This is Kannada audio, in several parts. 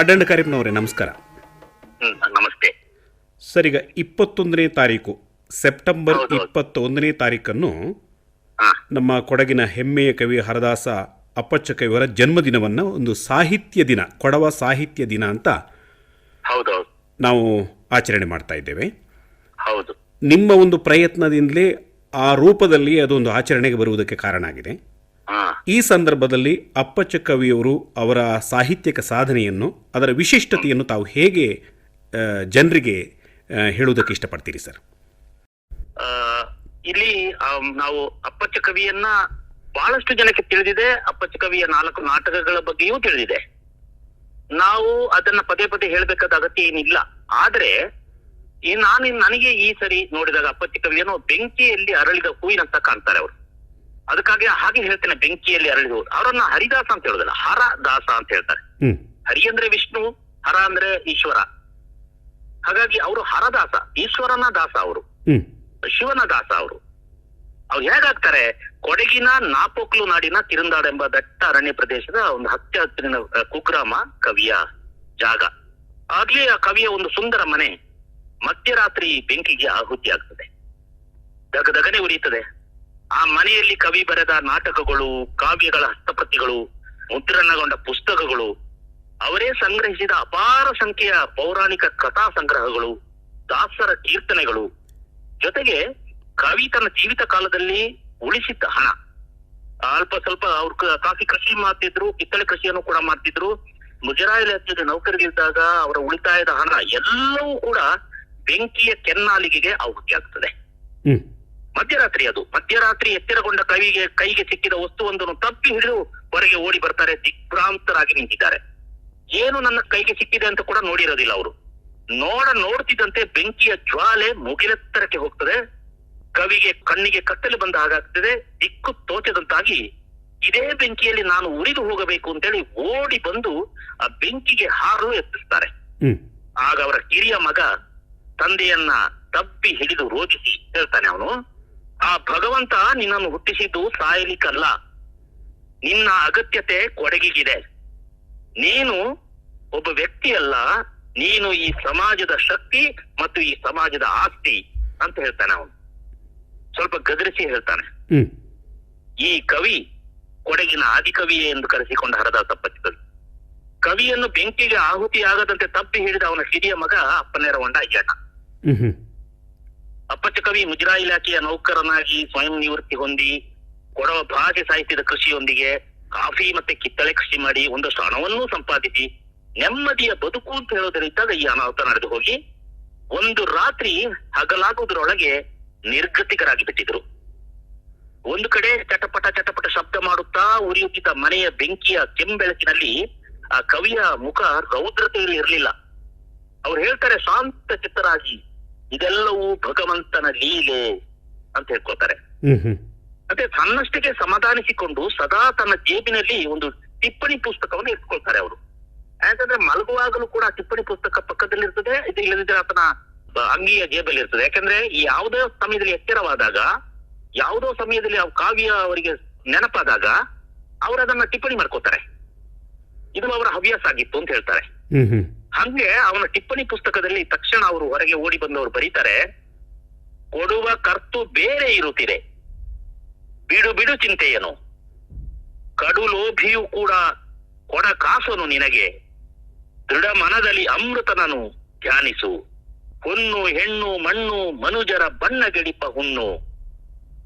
ಅಡ್ಡಂಡ ಕಾರ್ಯಪ್ಪನವರೇ ನಮಸ್ಕಾರ ನಮಸ್ತೆ. ಸರ್ ಈಗ ಇಪ್ಪತ್ತೊಂದನೇ ತಾರೀಕು ಸೆಪ್ಟೆಂಬರ್. ಇಪ್ಪತ್ತೊಂದನೇ ತಾರೀಕನ್ನು ನಮ್ಮ ಕೊಡಗಿನ ಹೆಮ್ಮೆಯ ಕವಿ ಹರದಾಸ ಅಪ್ಪಚ್ಚ ಕವಿಯವರ ಜನ್ಮದಿನವನ್ನು ಒಂದು ಸಾಹಿತ್ಯ ದಿನ ಕೊಡವ ಸಾಹಿತ್ಯ ದಿನ ಅಂತ ಹೌದು ನಾವು ಆಚರಣೆ ಮಾಡ್ತಾ ಇದ್ದೇವೆ. ಹೌದು. ನಿಮ್ಮ ಒಂದು ಪ್ರಯತ್ನದಿಂದಲೇ ಆ ರೂಪದಲ್ಲಿ ಅದೊಂದು ಆಚರಣೆಗೆ ಬರುವುದಕ್ಕೆ ಕಾರಣ ಆಗಿದೆ. ಈ ಸಂದರ್ಭದಲ್ಲಿ ಅಪ್ಪಚ್ಚ ಕವಿಯವರು ಅವರ ಸಾಹಿತ್ಯಕ ಸಾಧನೆಯನ್ನು, ಅದರ ವಿಶಿಷ್ಟತೆಯನ್ನು ತಾವು ಹೇಗೆ ಜನರಿಗೆ ಹೇಳುವುದಕ್ಕೆ ಇಷ್ಟಪಡ್ತೀರಿ ಸರ್? ಇಲ್ಲಿ ನಾವು ಅಪ್ಪಚ್ಚ ಕವಿಯನ್ನ ಬಹಳಷ್ಟು ಜನಕ್ಕೆ ತಿಳಿದಿದೆ. ಅಪ್ಪಚ್ಚ ಕವಿಯ ನಾಲ್ಕು ನಾಟಕಗಳ ಬಗ್ಗೆಯೂ ತಿಳಿದಿದೆ. ನಾವು ಅದನ್ನ ಪದೇ ಪದೇ ಹೇಳ್ಬೇಕಾದ ಅಗತ್ಯ ಏನಿಲ್ಲ. ಆದ್ರೆ, ಈ ನಾನು ನನಗೆ ಈ ಸರಿ ನೋಡಿದಾಗ ಅಪ್ಪಚ್ಚ ಕವಿಯನ್ನು ಬೆಂಕಿಯಲ್ಲಿ ಅರಳಿದ ಹೂವಿನಂತ ಕಾಣ್ತಾರೆ ಅವರು. ಅದಕ್ಕಾಗಿ ಹಾಗೆ ಹೇಳ್ತೇನೆ ಬೆಂಕಿಯಲ್ಲಿ ಅರಳಿದವರು ಅವರನ್ನ ಹರಿದಾಸ ಅಂತ ಹೇಳುದಿಲ್ಲ ಹರ ದಾಸ ಅಂತ ಹೇಳ್ತಾರೆ. ಹರಿ ಅಂದ್ರೆ ವಿಷ್ಣು ಹರ ಅಂದ್ರೆ ಈಶ್ವರ. ಹಾಗಾಗಿ ಅವರು ಹರದಾಸ ಈಶ್ವರನ ದಾಸ ಅವರು. ಶಿವನ ದಾಸ ಅವರು. ಅವ್ರು ಹೇಗಾಗ್ತಾರೆ ಕೊಡಗಿನ ನಾಪೋಕ್ಲು ನಾಡಿನ ಕಿರಂದಾಡ ಎಂಬ ದಟ್ಟ ಅರಣ್ಯ ಪ್ರದೇಶದ ಒಂದು ಹಚ್ಚ ಹತ್ತಿರಿನ ಕುಗ್ರಾಮ ಕವಿಯ ಜಾಗ. ಆಗ್ಲೇ ಆ ಕವಿಯ ಒಂದು ಸುಂದರ ಮನೆ ಮಧ್ಯರಾತ್ರಿ ಬೆಂಕಿಗೆ ಆಹುತಿ ಆಗ್ತದೆ ದಗ ದಗನೆ ಉರಿಯುತ್ತದೆ. ಆ ಮನೆಯಲ್ಲಿ ಕವಿ ಬರೆದ ನಾಟಕಗಳು, ಕಾವ್ಯಗಳ ಹಸ್ತಪ್ರತಿಗಳು, ಮುದ್ರಣಗೊಂಡ ಪುಸ್ತಕಗಳು, ಅವರೇ ಸಂಗ್ರಹಿಸಿದ ಅಪಾರ ಸಂಖ್ಯೆಯ ಪೌರಾಣಿಕ ಕಥಾ ಸಂಗ್ರಹಗಳು, ದಾಸರ ಕೀರ್ತನೆಗಳು. ಜೊತೆಗೆ ಕವಿ ತನ್ನ ಜೀವಿತ ಕಾಲದಲ್ಲಿ ಉಳಿಸಿದ್ದ ಹಣ. ಅಲ್ಪ ಸ್ವಲ್ಪ ಅವ್ರ ಕಾಫಿ ಕೃಷಿ ಮಾಡ್ತಿದ್ರು, ಕಿತ್ತಳೆ ಕೃಷಿಯನ್ನು ಕೂಡ ಮಾಡ್ತಿದ್ರು. ಮುಜರಾಯಿ ಹತ್ತಿದ ನೌಕರಿಗಿದ್ದಾಗ ಅವರ ಉಳಿತಾಯದ ಹಣ ಎಲ್ಲವೂ ಕೂಡ ಬೆಂಕಿಯ ಕೆನ್ನಾಲಿಗೆಗೆ ಆಹುತಿ ಆಗ್ತದೆ ಹ್ಮ್. ಮಧ್ಯರಾತ್ರಿ ಅದು. ಮಧ್ಯರಾತ್ರಿ ಎಚ್ಚರಗೊಂಡ ಕವಿಗೆ ಕೈಗೆ ಸಿಕ್ಕಿದ ವಸ್ತುವೊಂದನ್ನು ತಪ್ಪಿ ಹಿಡಿದು ಹೊರಗೆ ಓಡಿ ಬರ್ತಾರೆ ದಿಗ್ಭ್ರಾಂತರಾಗಿ ನಿಂತಿದ್ದಾರೆ. ಏನು ನನ್ನ ಕೈಗೆ ಸಿಕ್ಕಿದೆ ಅಂತ ಕೂಡ ನೋಡಿರೋದಿಲ್ಲ ಅವರು. ನೋಡ ನೋಡ್ತಿದ್ದಂತೆ ಬೆಂಕಿಯ ಜ್ವಾಲೆ ಮುಗಿಲೆತ್ತರಕ್ಕೆ ಹೋಗ್ತದೆ. ಕವಿಗೆ ಕಣ್ಣಿಗೆ ಕತ್ತಲೆ ಬಂದ ಹಾಗಾಗ್ತದೆ. ದಿಕ್ಕು ತೋಚದಂತಾಗಿ ಇದೇ ಬೆಂಕಿಯಲ್ಲಿ ನಾನು ಉರಿದು ಹೋಗಬೇಕು ಅಂತೇಳಿ ಓಡಿ ಬಂದು ಆ ಬೆಂಕಿಗೆ ಹಾರು ಯತ್ನಿಸ್ತಾರೆ. ಹ್ಮ್. ಆಗ ಅವರ ಕಿರಿಯ ಮಗ ತಂದೆಯನ್ನ ತಪ್ಪಿ ಹಿಡಿದು ರೋಗಿಸಿ ಹೇಳ್ತಾನೆ ಅವನು ಆ ಭಗವಂತ ನಿನ್ನನ್ನು ಹುಟ್ಟಿಸಿದ್ದು ಸಾಯಲಿಕ್ಕಲ್ಲ ನಿನ್ನ ಅಗತ್ಯತೆ ಕೊಡಗಿಗಿದೆ. ನೀನು ಒಬ್ಬ ವ್ಯಕ್ತಿಯಲ್ಲ ನೀನು ಈ ಸಮಾಜದ ಶಕ್ತಿ ಮತ್ತು ಈ ಸಮಾಜದ ಆಸ್ತಿ ಅಂತ ಹೇಳ್ತಾನೆ ಅವನು. ಸ್ವಲ್ಪ ಗದರಿಸಿ ಹೇಳ್ತಾನೆ. ಈ ಕವಿ ಕೊಡಗಿನ ಆದಿಕವಿಯೇ ಎಂದು ಕರೆಸಿಕೊಂಡ ಹರದಾಸ ಕವಿ ಕವಿಯನ್ನು ಬೆಂಕಿಗೆ ಆಹುತಿಯಾಗದಂತೆ ತಪ್ಪಿ ಹಿಡಿದ ಅವನ ಹಿರಿಯ ಮಗ ಅಪ್ಪನೇರವಂಡ ಅಯ್ಯಣ್ಣ. ಹ್ಮ್ ಹ್ಮ್. ಅಪ್ಪಚ್ಚ ಕವಿ ಮುಜರಾಯಿ ಇಲಾಖೆಯ ನೌಕರನಾಗಿ ಸ್ವಯಂ ನಿವೃತ್ತಿ ಹೊಂದಿ ಕೊಡವ ಭಾಷೆ ಸಾಹಿತ್ಯದ ಕೃಷಿಯೊಂದಿಗೆ ಕಾಫಿ ಮತ್ತೆ ಕಿತ್ತಳೆ ಕೃಷಿ ಮಾಡಿ ಒಂದಷ್ಟು ಹಣವನ್ನೂ ಸಂಪಾದಿಸಿ ನೆಮ್ಮದಿಯ ಬದುಕು ಅಂತ ಹೇಳೋದರಿದ್ದಾಗ ಈ ಅನಾಹುತ ನಡೆದು ಹೋಗಿ ಒಂದು ರಾತ್ರಿ ಹಗಲಾಗುವುದರೊಳಗೆ ನಿರ್ಗತಿಕರಾಗಿ ಬಿಟ್ಟಿದ್ರು. ಒಂದು ಕಡೆ ಚಟಪಟ ಚಟಪಟ ಶಬ್ದ ಮಾಡುತ್ತಾ ಉರಿಯುತ್ತಿದ್ದ ಮನೆಯ ಬೆಂಕಿಯ ಕೆಂಬೆಳಕಿನಲ್ಲಿ ಆ ಕವಿಯ ಮುಖ ರೌದ್ರತೆಯಲ್ಲಿ ಇರಲಿಲ್ಲ. ಅವ್ರು ಹೇಳ್ತಾರೆ, ಶಾಂತ ಚಿತ್ತರಾಗಿ ಇದೆಲ್ಲವೂ ಭಗವಂತನ ಲೀಲೆ ಅಂತ ಹೇಳ್ಕೊತಾರೆ ಮತ್ತೆ ತನ್ನಷ್ಟಕ್ಕೆ ಸಮಾಧಾನಿಸಿಕೊಂಡು ಸದಾ ತನ್ನ ಜೇಬಿನಲ್ಲಿ ಒಂದು ಟಿಪ್ಪಣಿ ಪುಸ್ತಕವನ್ನು ಇಟ್ಕೊಳ್ತಾರೆ ಅವರು. ಯಾಕಂದ್ರೆ ಮಲಗುವಾಗಲೂ ಕೂಡ ಟಿಪ್ಪಣಿ ಪುಸ್ತಕ ಪಕ್ಕದಲ್ಲಿ ಇರ್ತದೆ ಇದು ಇಲ್ಲದಿದ್ರೆ ಆತನ ಅಂಗಿಯ ಜೇಬಲ್ಲಿ ಇರ್ತದೆ. ಯಾಕಂದ್ರೆ ಈ ಯಾವುದೋ ಸಮಯದಲ್ಲಿ ಎಚ್ಚರವಾದಾಗ ಯಾವುದೋ ಸಮಯದಲ್ಲಿ ಆ ಕಾವ್ಯ ಅವರಿಗೆ ನೆನಪಾದಾಗ ಅವರು ಅದನ್ನ ಟಿಪ್ಪಣಿ ಮಾಡ್ಕೋತಾರೆ ಇದು ಅವರ ಹವ್ಯಾಸ ಆಗಿತ್ತು ಅಂತ ಹೇಳ್ತಾರೆ. ಹಂಗೆ ಅವನ ಟಿಪ್ಪಣಿ ಪುಸ್ತಕದಲ್ಲಿ ತಕ್ಷಣ ಅವರು ಹೊರಗೆ ಓಡಿ ಬಂದವರು ಬರೀತಾರೆ, ಕೊಡುವ ಕರ್ತು ಬೇರೆ ಇರುತ್ತಿದೆ. ಬಿಡು ಬಿಡು ಚಿಂತೆಯನು. ಕಡು ಲೋಭಿಯೂ ಕೂಡ ಕೊಡ ಕಾಸನು ನಿನಗೆ. ದೃಢ ಮನದಲ್ಲಿ ಅಮೃತನನು ಧ್ಯಾನಿಸು. ಹೊನ್ನು ಹೆಣ್ಣು, ಮಣ್ಣು, ಮನುಜರ ಬಣ್ಣ ಗಡಿಪ ಹುಣ್ಣು.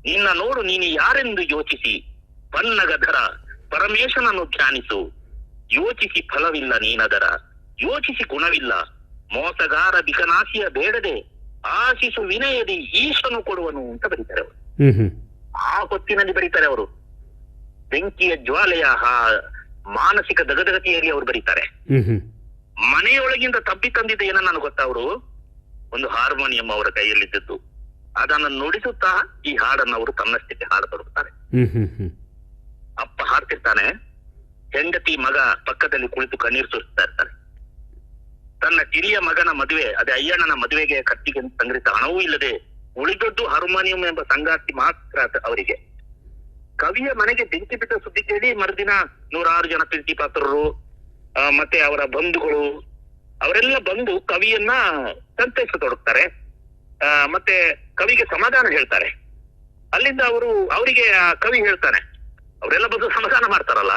ನಿನ್ನ ನೋಡು, ನೀನು ಯಾರೆಂದು ಯೋಚಿಸಿ? ಬನ್ನಗಧರ ಪರಮೇಶನನ್ನು ಧ್ಯಾನಿಸು. ಯೋಚಿಸಿ ಫಲವಿಲ್ಲ ನೀನದರ. ಯೋಚಿಸಿ ಗುಣವಿಲ್ಲ. ಮೋಸಗಾರ ಬಿಕನಾಸಿಯ ಬೇಡದೆ ಆಶಿಸು ವಿನಯದಿ ಈಶನು ಕೊಡುವನು ಅಂತ ಬರೀತಾರೆ ಅವರು. ಆ ಹೊತ್ತಿನಲ್ಲಿ ಬರೀತಾರೆ ಅವರು. ಬೆಂಕಿಯ ಜ್ವಾಲೆಯ ಆ ಮಾನಸಿಕ ದಗದಗತಿಯಲ್ಲಿ ಅವರು ಬರೀತಾರೆ. ಮನೆಯೊಳಗಿಂದ ತಬ್ಬಿ ತಂದಿದ್ದ ಏನ ನಾನು ಗೊತ್ತಾ ಅವರು? ಒಂದು ಹಾರ್ಮೋನಿಯಂ ಅವರ ಕೈಯಲ್ಲಿದ್ದದ್ದು. ಅದನ್ನು ನುಡಿಸುತ್ತಾ ಈ ಹಾಡನ್ನು ಅವರು ತನ್ನಷ್ಟಕ್ಕೆ ಹಾಡತೊಡಗುತ್ತಾರೆ ಅಪ್ಪ ಹಾಡ್ತಿರ್ತಾನೆ ಹೆಂಡತಿ ಮಗ ಪಕ್ಕದಲ್ಲಿ ಕುಳಿತು ಕಣ್ಣೀರು ಸುರಿಸ್ತಾ ಇರ್ತಾರೆ ತನ್ನ ಕಿರಿಯ ಮಗನ ಮದುವೆ, ಅದೇ ಅಯ್ಯಣ್ಣನ ಮದುವೆಗೆ ಖರ್ಚಿಗೆ ಸಂಗ್ರಹಿಸಿದ ಹಣವೂ ಇಲ್ಲದೆ ಉಳಿದದ್ದು ಹಾರ್ಮೋನಿಯಂ ಎಂಬ ಸಂಗಾತಿ ಮಾತ್ರ ಅವರಿಗೆ. ಕವಿಯ ಮನೆಗೆ ಬೆಂಕಿ ಬಿಟ್ಟ ಸುದ್ದಿ ಕೇಳಿ ಮರುದಿನ ನೂರಾರು ಜನ ಪ್ರೀತಿ ಪಾತ್ರರು ಮತ್ತೆ ಅವರ ಬಂಧುಗಳು, ಅವರೆಲ್ಲ ಬಂದು ಕವಿಯನ್ನ ಸಂತೈಸತೊಡಗ್ತಾರೆ. ಮತ್ತೆ ಕವಿಗೆ ಸಮಾಧಾನ ಹೇಳ್ತಾರೆ. ಅಲ್ಲಿಂದ ಅವರು, ಅವರಿಗೆ ಕವಿ ಹೇಳ್ತಾನೆ, ಅವರೆಲ್ಲ ಬಂದು ಸಮಾಧಾನ ಮಾಡ್ತಾರಲ್ಲ?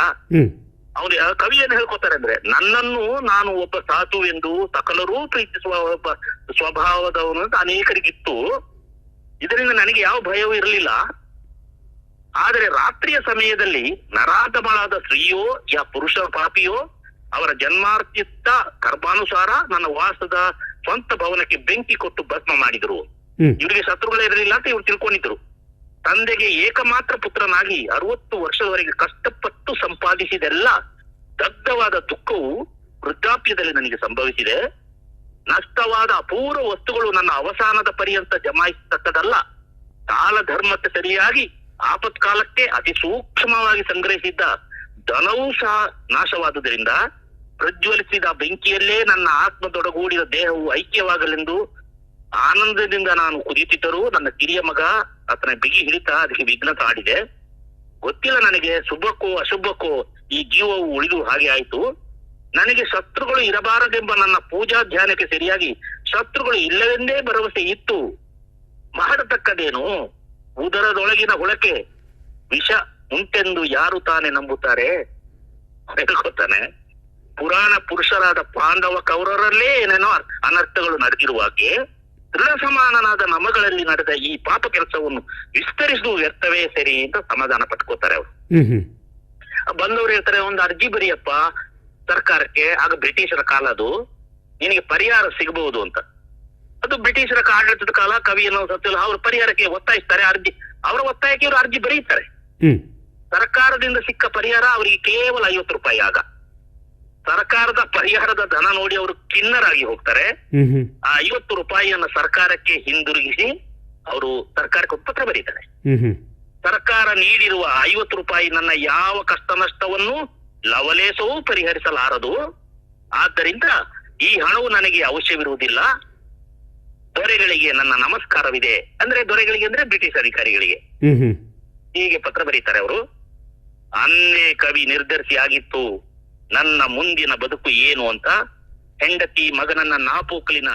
ಅವ್ರು ಕವಿ ಏನ್ ಹೇಳ್ಕೊತಾರೆ ಅಂದ್ರೆ ನನ್ನನ್ನು ನಾನು ಒಬ್ಬ ಸಾಧು ಎಂದು ಸಕಲರೂ ಪ್ರೀತಿಸುವ ಒಬ್ಬ ಸ್ವಭಾವದವನು ಅಂತ ಅನೇಕರಿಗಿತ್ತು. ಇದರಿಂದ ನನಗೆ ಯಾವ ಭಯವೂ ಇರಲಿಲ್ಲ. ಆದರೆ ರಾತ್ರಿಯ ಸಮಯದಲ್ಲಿ ನರಾಧಮಳಾದ ಸ್ತ್ರೀಯೋ ಯಾ ಪುರುಷ ಪಾಪಿಯೋ ಅವರ ಜನ್ಮಾರ್ಜಿತ ಕರ್ಮಾನುಸಾರ ನನ್ನ ವಾಸದ ಸ್ವಂತ ಭವನಕ್ಕೆ ಬೆಂಕಿ ಕೊಟ್ಟು ಭಸ್ಮ ಮಾಡಿದರು. ಇವರಿಗೆ ಶತ್ರುಗಳೇ ಇರಲಿಲ್ಲ ಅಂತ ಇವ್ರು ತಿಳ್ಕೊಂಡಿದ್ರು. ತಂದೆಗೆ ಏಕಮಾತ್ರ ಪುತ್ರನಾಗಿ ಅರವತ್ತು ವರ್ಷದವರೆಗೆ ಕಷ್ಟಪಟ್ಟು ಸಂಪಾದಿಸಿದೆಲ್ಲ ದಗ್ಧವಾದ ದುಃಖವು ವೃದ್ಧಾಪ್ಯದಲ್ಲಿ ನನಗೆ ಸಂಭವಿಸಿದೆ. ನಷ್ಟವಾದ ಅಪೂರ್ವ ವಸ್ತುಗಳು ನನ್ನ ಅವಸಾನದ ಪರ್ಯಂತ ಜಮಾಯಿಸತಕ್ಕದಲ್ಲ ಕಾಲ ಧರ್ಮಕ್ಕೆ ಸರಿಯಾಗಿ ಆಪತ್ಕಾಲಕ್ಕೆ ಅತಿ ಸೂಕ್ಷ್ಮವಾಗಿ ಸಂಗ್ರಹಿಸಿದ್ದ ಧನವೂ ಸಹ ನಾಶವಾದುದರಿಂದ ಪ್ರಜ್ವಲಿಸಿದ ಬೆಂಕಿಯಲ್ಲೇ ನನ್ನ ಆತ್ಮದೊಡಗೂಡಿದ ದೇಹವು ಐಕ್ಯವಾಗಲೆಂದು ಆನಂದದಿಂದ ನಾನು ಕುದಿಯುತ್ತಿದ್ದರೂ ನನ್ನ ಕಿರಿಯ ಮಗ ಆತನ ಬಿಗಿ ಹಿಡಿತ ಅದಕ್ಕೆ ವಿಘ್ನ ಕಾಡಿದೆ ಗೊತ್ತಿಲ್ಲ ನನಗೆ ಶುಭಕ್ಕೋ ಅಶುಭಕ್ಕೋ, ಈ ಜೀವವು ಉಳಿದು ಹಾಗೆ ಆಯ್ತು. ನನಗೆ ಶತ್ರುಗಳು ಇರಬಾರದೆಂಬ ನನ್ನ ಪೂಜಾ ಧ್ಯಾನಕ್ಕೆ ಸರಿಯಾಗಿ ಶತ್ರುಗಳು ಇಲ್ಲವೆಂದೇ ಭರವಸೆ ಇತ್ತು. ಮಾಡತಕ್ಕದೇನು ಉದರದೊಳಗಿನ ಹುಳಕ್ಕೆ ವಿಷ ಉಂಟೆಂದು ಯಾರು ತಾನೆ ನಂಬುತ್ತಾರೆ? ಹೇಳ್ಕೊತಾನೆ. ಪುರಾಣ ಪುರುಷರಾದ ಪಾಂಡವ ಕೌರರಲ್ಲೇ ಏನೇನೋ ಅನರ್ಥಗಳು ನಡೆದಿರುವಾಗೆ ಸಮಾನನಾದ ನಮಗಳಲ್ಲಿ ನಡೆದ ಈ ಪಾಪ ಕೆಲಸವನ್ನು ವಿಸ್ತರಿಸುವುದು ವ್ಯರ್ಥವೇ ಸರಿ ಅಂತ ಸಮಾಧಾನ ಪಟ್ಕೋತಾರೆ ಅವರು. ಬಂದವರು ಹೇಳ್ತಾರೆ ಒಂದು ಅರ್ಜಿ ಬರಿಯಪ್ಪ ಸರ್ಕಾರಕ್ಕೆ ಆಗ ಬ್ರಿಟಿಷರ ಕಾಲ ಅದು. ನಿನಗೆ ಪರಿಹಾರ ಸಿಗಬಹುದು ಅಂತ. ಅದು ಬ್ರಿಟಿಷರ ಆಡಳಿತದ ಕಾಲ ಕವಿಯನ್ನು ಸತ್ತಿಲ್ಲ ಅವರು ಪರಿಹಾರಕ್ಕೆ ಒತ್ತಾಯಿಸ್ತಾರೆ ಅರ್ಜಿ. ಅವರ ಒತ್ತಾಯಕ್ಕೆ ಇವರು ಅರ್ಜಿ ಬರೀತಾರೆ. ಸರ್ಕಾರದಿಂದ ಸಿಕ್ಕ ಪರಿಹಾರ ಅವರಿಗೆ ಕೇವಲ ಐವತ್ತು ರೂಪಾಯಿ ಆಗ. ಸರ್ಕಾರದ ಪರಿಹಾರದ ಧನ ನೋಡಿ ಅವರು ಕಿನ್ನರಾಗಿ ಹೋಗ್ತಾರೆ. ಆ ಐವತ್ತು ರೂಪಾಯಿಯನ್ನ ಸರ್ಕಾರಕ್ಕೆ ಹಿಂದಿರುಗಿಸಿ ಅವರು ಸರ್ಕಾರಕ್ಕೆ ಪತ್ರ ಬರೀತಾರೆ. ಸರ್ಕಾರ ನೀಡಿರುವ ಐವತ್ತು ರೂಪಾಯಿ ನನ್ನ ಯಾವ ಕಷ್ಟ ನಷ್ಟವನ್ನು ಲವಲೇಸವೂ ಪರಿಹರಿಸಲಾರದು. ಆದ್ದರಿಂದ ಈ ಹಣವು ನನಗೆ ಅವಶ್ಯವಿರುವುದಿಲ್ಲ. ದೊರೆಗಳಿಗೆ ನನ್ನ ನಮಸ್ಕಾರವಿದೆ. ಅಂದ್ರೆ ದೊರೆಗಳಿಗೆ ಅಂದ್ರೆ ಬ್ರಿಟಿಷ್ ಅಧಿಕಾರಿಗಳಿಗೆ. ಹೀಗೆ ಪತ್ರ ಬರೀತಾರೆ ಅವರು. ಅನ್ನೇ ಕವಿ ನಿರ್ಧರಿಸಿ ಆಗಿತ್ತು. ನನ್ನ ಮುಂದಿನ ಬದುಕು ಏನು ಅಂತ ಹೆಂಡತಿ ಮಗನನ್ನ ನಾಪೋಕಲಿನ